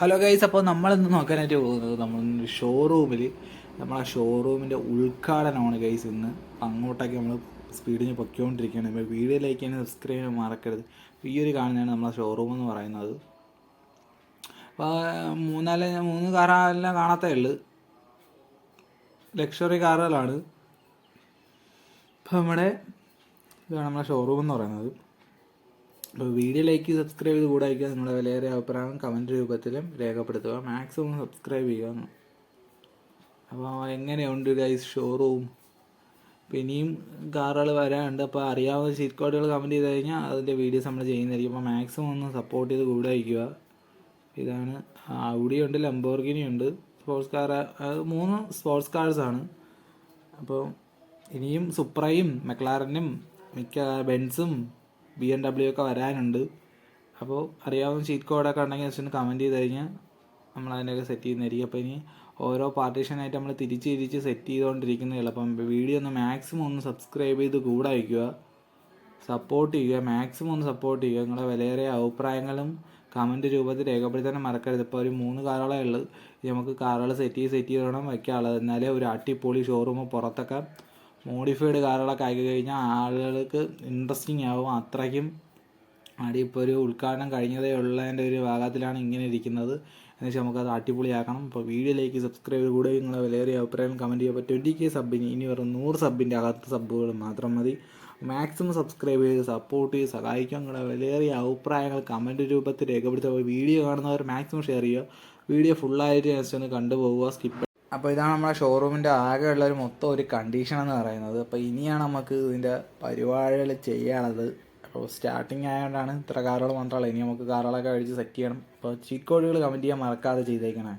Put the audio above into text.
Hello guys അപ്പോൾ നമ്മളിന്ന് നോക്കാനായിട്ട് പോകുന്നത്? നമ്മൾ ഷോറൂമിൽ നമ്മളെ ഷോറൂമിന്റെ ഉദ്ഘാടനമാണ് ഗൈസ് ഇന്ന്. അങ്ങോട്ടൊക്കെ നമ്മൾ സ്പീഡിന് പൊയ്ക്കൊണ്ടിരിക്കുകയാണ്. ഇപ്പോൾ വീഡിയോ ലൈക്ക് ചെയ്യാൻ സബ്സ്ക്രൈബ് ചെയ്യാൻ മറക്കരുത്. അപ്പോൾ ഈ ഒരു കാണുന്നതാണ് നമ്മളെ ഷോറൂം എന്ന് പറയുന്നത്. അപ്പോൾ മൂന്നാൽ മൂന്ന് കാറെല്ലാം കാണാത്തേ ഉള്ളു. ലക്ഷറി കാറുകളാണ് ഇപ്പോൾ നമ്മുടെ ഇതാണ് നമ്മളെ ഷോറൂം എന്ന് പറയുന്നത്. അപ്പോൾ വീഡിയോ ലൈക്ക് സബ്സ്ക്രൈബ് ചെയ്ത് കൂടെ അയക്കുക നിങ്ങളുടെ വിലയേറിയ അഭിപ്രായം കമന്റ് രൂപത്തിലും രേഖപ്പെടുത്തുക. മാക്സിമം സബ്സ്ക്രൈബ് ചെയ്യുക. അപ്പോൾ എങ്ങനെയുണ്ട് ഗൈസ് ഷോറൂം അപ്പോൾ ഇനിയും കാറുകൾ വരാനുണ്ട്. അപ്പോൾ അറിയാവുന്ന ചീറ്റ് കോഡുകൾ കമന്റ് ചെയ്ത് കഴിഞ്ഞാൽ അതിന്റെ വീഡിയോസ് നമ്മൾ ചെയ്യുന്നതായിരിക്കും. അപ്പോൾ മാക്സിമം ഒന്ന് സപ്പോർട്ട് ചെയ്ത് കൂടെ അയക്കുക ഇതാണ് ഔഡിയുണ്ട് ലംബോർഗിനി ഉണ്ട് സ്പോർട്സ് കാർ മൂന്ന് സ്പോർട്സ് കാർസാണ് അപ്പോൾ ഇനിയും സുപ്രയും മെക്ലാറനും മിക്ക ബെൻസും ബി എം ഡബ്ല്യു ഒക്കെ വരാനുണ്ട്. അപ്പോൾ അറിയാവുന്ന ചീറ്റ് കോഡൊക്കെ ഉണ്ടെങ്കിൽ ജസ്റ്റ് ഒന്ന് കമന്റ് ചെയ്ത് കഴിഞ്ഞാൽ നമ്മൾ അതിനൊക്കെ സെറ്റ് ചെയ്യുന്നതായിരിക്കും. അപ്പോൾ ഇനി ഓരോ പാർട്ടീഷനായിട്ട് നമ്മൾ തിരിച്ച് തിരിച്ച് സെറ്റ് ചെയ്തുകൊണ്ടിരിക്കുന്ന അപ്പം വീഡിയോ ഒന്ന് മാക്സിമം ഒന്ന് സബ്സ്ക്രൈബ് ചെയ്ത് കൂടെ അയക്കുക സപ്പോർട്ട് ചെയ്യുക. മാക്സിമം ഒന്ന് സപ്പോർട്ട് ചെയ്യുക. നിങ്ങളുടെ വിലയേറിയ അഭിപ്രായങ്ങളും കമന്റ് രൂപത്തിൽ രേഖപ്പെടുത്താനും മറക്കരുത്. ഇപ്പോൾ ഒരു മൂന്ന് കാറുകളേ ഉള്ളൂ നമുക്ക് കാറുകൾ സെറ്റ് ചെയ്ത് സെറ്റ് ചെയ്ത് വേണം വയ്ക്കാനുള്ളത്. എന്നാലേ ഒരു അടിപൊളി ഷോറൂം പുറത്തൊക്കെ മോഡിഫൈഡ് കാറുകളൊക്കെ ആക്കി കഴിഞ്ഞാൽ ആളുകൾക്ക് ഇൻട്രസ്റ്റിംഗ് ആവും. അത്രയ്ക്കും അടി ഇപ്പോൾ ഒരു ഉദ്ഘാടനം കഴിഞ്ഞതേ ഉള്ളതിന്റെ ഒരു ഭാഗത്തിലാണ് ഇങ്ങനെ ഇരിക്കുന്നത്. എന്ന് വെച്ചാൽ നമുക്കത് അടിപൊളിയാക്കണം. ഇപ്പോൾ വീഡിയോയിലേക്ക് സബ്സ്ക്രൈബ് കൂടെ നിങ്ങളെ വിലയേറിയ അഭിപ്രായം കമന്റ് ചെയ്യുക അപ്പോൾ ട്വന്റി കെ സബിന് ഇനി വെറും നൂറ് സബിന്റെ അകത്ത് സബ്ബുകൾ മാത്രം മതി. മാക്സിമം സബ്സ്ക്രൈബ് ചെയ്ത് സപ്പോർട്ട് ചെയ്ത് സഹായിക്കുക നിങ്ങളുടെ വിലയേറിയ അഭിപ്രായങ്ങൾ കമന്റ് രൂപത്തിൽ രേഖപ്പെടുത്തുക. വീഡിയോ കാണുന്നവർ മാക്സിമം ഷെയർ ചെയ്യുക. വീഡിയോ ഫുള്ളായിട്ട് ജസ്റ്റ് ഒന്ന് കണ്ടുപോകുക സ്കിപ്പ് അപ്പോൾ ഇതാണ് നമ്മുടെ ഷോറൂമിന്റെ ആകെയുള്ള ഒരു മൊത്തം ഒരു കണ്ടീഷൻ എന്ന് പറയുന്നത്. അപ്പോൾ ഇനിയാണ് നമുക്ക് ഇതിന്റെ പരിപാടികൾ ചെയ്യാനുള്ളത്. അപ്പോൾ സ്റ്റാർട്ടിങ് ആയതുകൊണ്ടാണ് ഇത്ര കാറുകൾ മാത്രമല്ല ഇനി നമുക്ക് കാറുകളൊക്കെ അടിച്ച് സെറ്റ് ചെയ്യണം. അപ്പോൾ ചീറ്റ് കോഡുകൾ കമന്റ് ചെയ്യാൻ മറക്കാതെ ചെയ്തേക്കണേ.